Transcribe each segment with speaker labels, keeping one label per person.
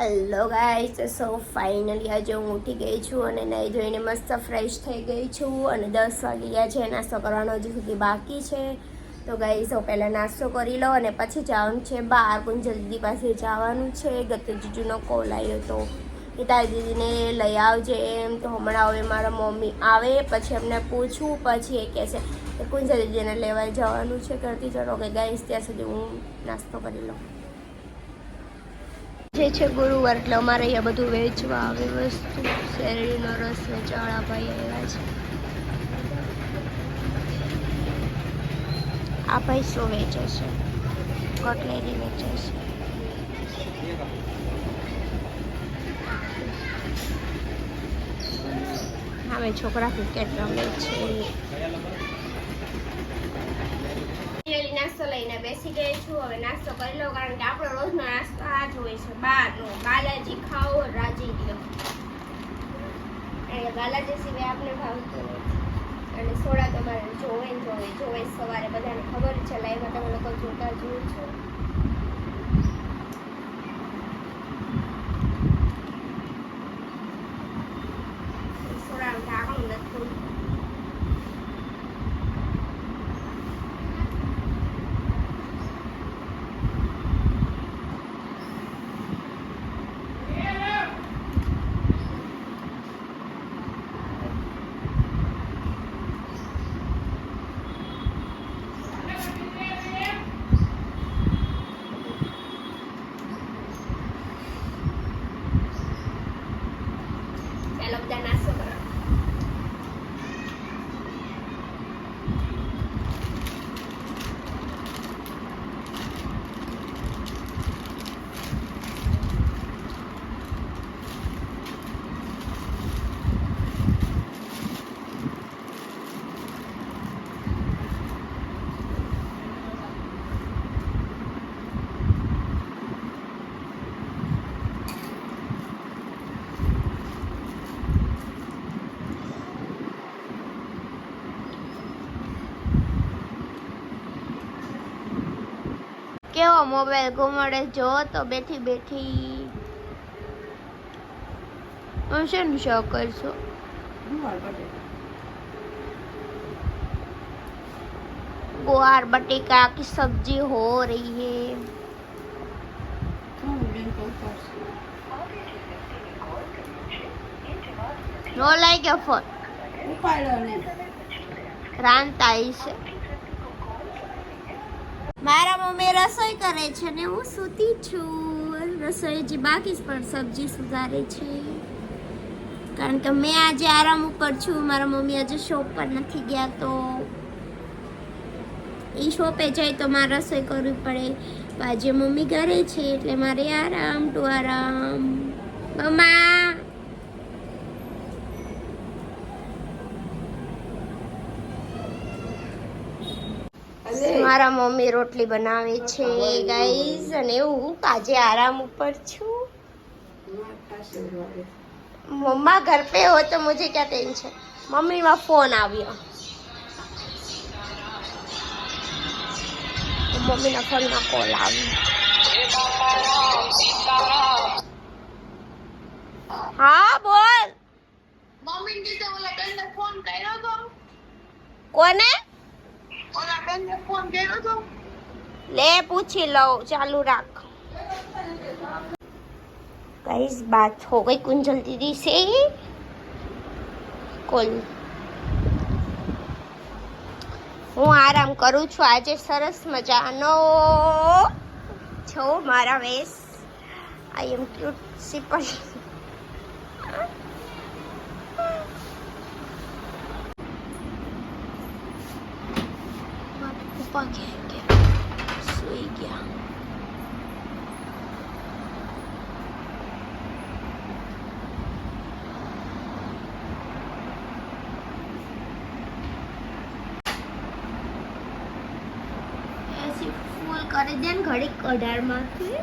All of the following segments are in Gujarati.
Speaker 1: હેલો ગાઈસ સો ફાઇનલી આજે હું ઉઠી ગઈ છું અને નહીં જોઈને મસ્ત ફ્રેશ થઈ ગઈ છું અને દસ વાગી ગયા છે. નાસ્તો કરવાનો હજી સુધી બાકી છે. તો ગાઈસ હું પહેલાં નાસ્તો કરી લો અને પછી જવાનું છે બહાર. પણ જલ્દી પાસે જવાનું છે. ગત જીજુનો કોલ આવ્યો તો. કે તારી દીદીને લઈ આવજે એમ. તો હમણાં હવે મારા મમ્મી આવે, પછી એમને પૂછું, પછી એ કહેશે કે કુંજલ દીદીને લેવા જવાનું છે કરતી ચલો કે ગાઈસ ત્યાં સુધી હું નાસ્તો કરી લઉં. જે છે ગુરુવાર એટલે અમારે અહીંયા બધું વેચવા આવે વસ્તુ, શેરડીનો રસ વેચાળા ભાઈ આવ્યા છે. આ ભાઈ શું વેચે છે, કટલેરી વેચે છે. હવે છોકરા ક્રિકેટ રમે છે નાસ્તો લઈને બેસી ગઈ છું હવે નાસ્તો કરી લો કારણ કે આપણો રોજનો નાસ્તો આ જ હોય છે. બહારનો બાલાજી ખાઓ, રાજી લો એટલે બાલાજી સિવાય આપણે ભાવતું અને સોડા તમારે મારે જોવે. જોવે જોવે સવારે બધાને ખબર છે, લાઈવમાં તમે લોકો જોતા જોયું છો. કેવો મોબાઈલ ઘુમાડે જો તો બેઠી બેઠી હું શેનું શોખ કરશો गुआर बटेका की सब्जी हो रही है નો લાગ્યો ફોન રાંતાઈ છે મારા મમ્મી રસોઈ કરે છે ને હું સૂતી છું. રસોઈ જે બાકી પણ સબ્જી સુધારે છે. કારણ કે મેં આજે આરામ ઉપર છું. મારા મમ્મી આજે શોપ પર નથી ગયા તો એ શોપે જાય તો મારે રસોઈ કરવી પડે. આજે મમ્મી ઘરે છે એટલે મારે આરામ ટુ આરામ. મમ્મા! મારા મમ્મી રોટલી બનાવે છે ગાઈઝ અને હું આજે આરામ ઉપર છું. મમ્મા ઘર પે હો તો મુજે ક્યાં ટેન્શન મમ્મીમાં ફોન આવ્યો. મમ્મીના ફોનમાં કોલ આવ્યો. હા બોલ.
Speaker 2: મમ્મી ફોન કર્યો તો.
Speaker 1: કોને?
Speaker 2: બેનને ફોન કર્યો તો
Speaker 1: લે પૂછી લઉં ચાલુ રાખ गाइस बात हो गई कुंजल दीदी से કોલ હું આરામ કરું છું આજે સરસ મજાનો છો મારા વેશ આઈ એમ ક્યુટ સિપલ પપ્પા ક્યાં ગયા સુઈ ગયા ફૂલ કરી દે ને ઘડીક અઢારમાંથી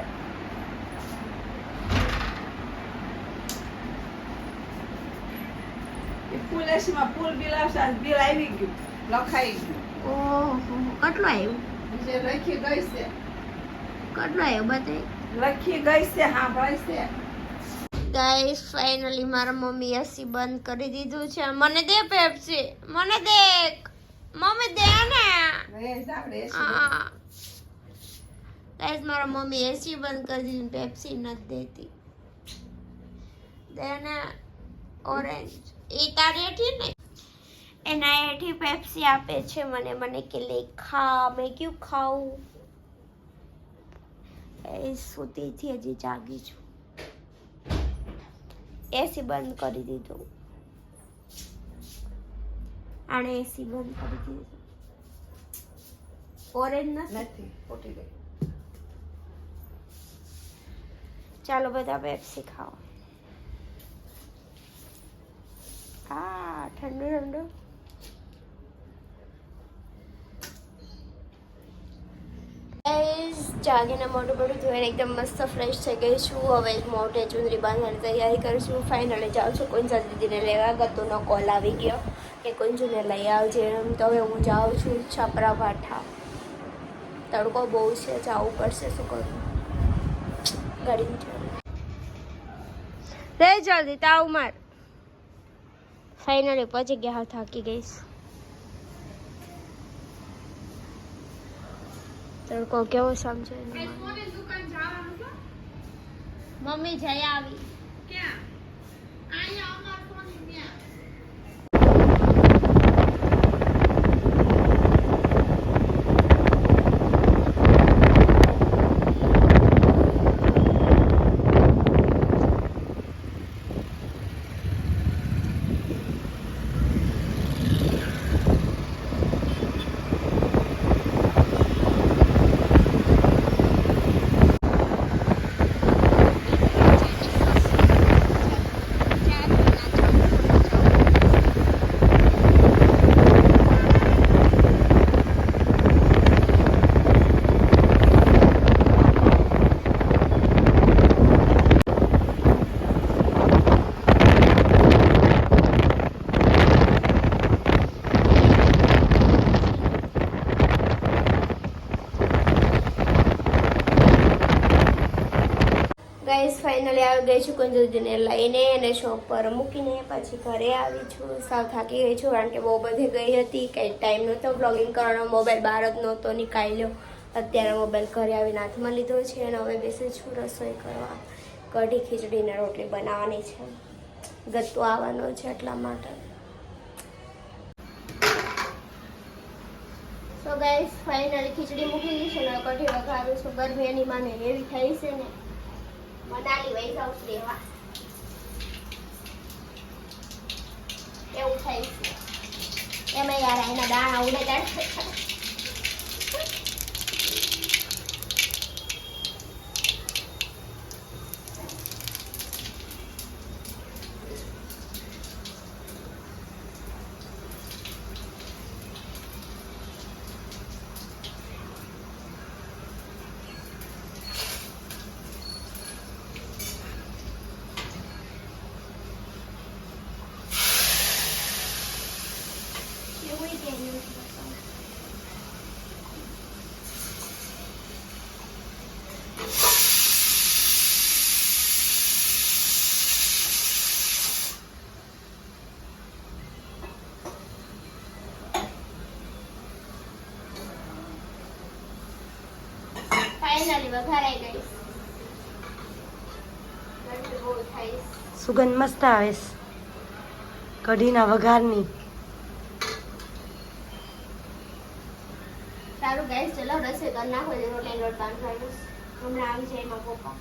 Speaker 3: ફૂલેશમાં ફૂલ બિલ આવશે બિલ આવી ગયું, લખાઈ ગયું.
Speaker 1: ઓહો કેટલો આવ્યો?
Speaker 3: લખી ગઈ છે.
Speaker 1: કેટલો આવ્યો બતાવી
Speaker 3: લખી ગઈ છે સાંભળાય છે.
Speaker 1: ગાઈસ ફાઇનલી મારા મમ્મી એસી બંધ કરી દીધું છે. મને દે પેપ્સી મને દે મમ્મી દે ને. ગાઈસ મારા મમ્મી એસી બંધ કરી દીધું પેપ્સી નથી દેતી. દે ને ઓરેન્જ. એ તારી હેઠી ને? એના હેઠી પેપ્સી આપે છે મને મને કે લે ખા મેં ક્યું ખાવું એ સુતીથી હજી જાગી છું. એસી બંધ કરી દીધું. આણે એસી બંધ કરી દીધું. ઓરેન્જ નથી?
Speaker 3: નથી ફૂટી ગઈ.
Speaker 1: ચાલો બધા પેપ્સી ખાઓ. આ ઠંડુ ઠંડુ. જાગીને મોટું મોટું ધોઈને એકદમ મસ્ત ફ્રેશ થઈ ગઈ છું. હવે મોઢે ચુંદરી બાંધવાની તૈયારી કરીશું ફાઇનલી જાઉં છું કુંજા દીદીને લેવા. ગતોનો કોલ આવી ગયો કે કુંજુને લઈ આવજે. એમ તો હવે હું જાઉં છું છપરા ભાઠા. તડકો બહુ છે, જવું પડશે શું કરું? ગાડી રે જલ્દી તાવ માર. ફાઇનલી પહોંચી ગયા થાકી ગઈશ તડકો કેવો સમજે મમ્મી જઈ આવી.
Speaker 2: ક્યાં? અહીંયા અમાર ફોન ત્યાં
Speaker 1: ગાઈસ ફાઇનલી આવી ગઈ છું કુંજુદીને લઈને એને શોપ પર મૂકીને પછી ઘરે આવી છું. સાવ થાકી ગઈ છું, કારણ કે બહુ બધી ગઈ હતી. કંઈ ટાઈમ નહોતો બ્લોગિંગ કરવાનો મોબાઈલ બહાર જ નહોતો નીકાળ્યો. અત્યારે મોબાઈલ ઘરે આવીને હાથમાં લીધો છે અને હવે બેસી છું રસોઈ કરવા. કઢી, ખીચડી ને રોટલી બનાવવાની છે. ગત્તો આવવાનો છે એટલા માટે. સો ગાઈસ ફાઇનલી ખીચડી મૂકી દીધી છે ને, કઢી વઘારું છું. ગરમી એની માને એવી થઈ છે ને. મનાલી વહી છું રહેવા એવું થાય છે. એમાં યાર એના દાણા ઉડે ફાઇનલી વઘારાઈ ગઈ.
Speaker 4: સુગંધ મસ્ત આવે કઢીના વઘારની.
Speaker 1: સારું ગાઈસ ચલો રસોઈ કરી નાખો રોટલી લોટ બાંધવાનું હમણાં આવી જાય એમાં પપ્પા.